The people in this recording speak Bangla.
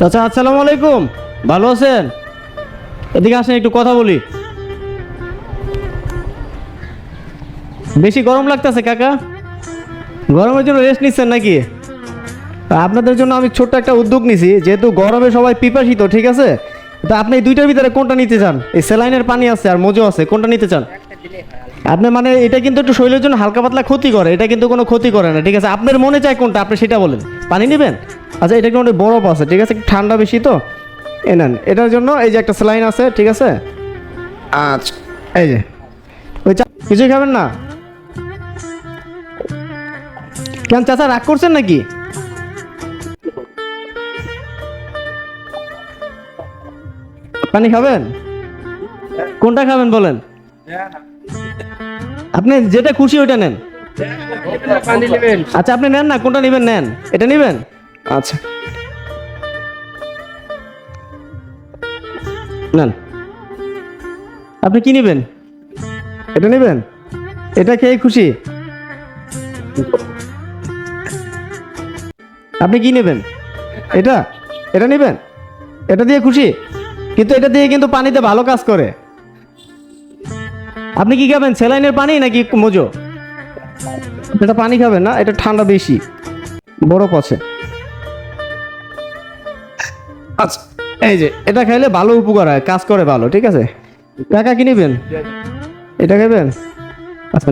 চাচা, আসসালামু আলাইকুম। ভালো আছেন? এদিকে আসেন, একটু কথা বলি। বেশি গরম লাগতেছে, কাকা? গরমের জন্য রেস্ট নিচ্ছেন নাকি? আপনাদের জন্য আমি ছোট্ট একটা উদ্যোগ নিছি, যেহেতু গরমে সবাই পিপাসিত, ঠিক আছে? তা আপনি দুইটার ভিতরে কোনটা নিতে চান? এই স্যালাইনের পানি আছে আর মজো আছে, কোনটা নিতে চান? আপনি মানে এটা কিন্তু একটু শরীরের জন্য হালকা পাতলা ক্ষতি করে এটা কিন্তু কোনো ক্ষতি করে না ঠিক আছে? আপনার মনে চায় কোনটা? আপনি সেটা বলেন। পানি নেবেন? আচ্ছা এটা একটু অনেক বরফ আছে ঠিক আছে? ঠান্ডা বেশি তো। এ নেন এটার জন্য এই যে একটা স্যালাইন আছে ঠিক আছে? আচ্ছা। এই যে। ওই চা কিছুই খাবেন না? কেন চাচা রাগ করছেন নাকি? পানি খাবেন? কোনটা খাবেন বলেন? আপনি যেটা খুশি ওইটা নেন। আচ্ছা আপনি নেন না, কোনটা নেবেন নেন। এটা নেবেন? আচ্ছা। নেন। আপনি কি নেবেন? এটা নেবেন? এটা খেয়ে খুশি? আপনি কি নেবেন? এটা? এটা নেবেন? এটা দিয়ে খুশি? কিন্তু এটা দিয়ে কিন্তু পানিতে ভালো কাজ করে। আপনি কি খাবেন? সেলাইনের পানি নাকি মজো? এটা পানি খাবেন না, এটা ঠান্ডা বেশি। বরফ আছে। আচ্ছা এই যে, এটা খাইলে ভালো উপকার হয়, কাজ করে ভালো, ঠিক আছে? টাকা কি নেবেন? এটা খাবেন আচ্ছা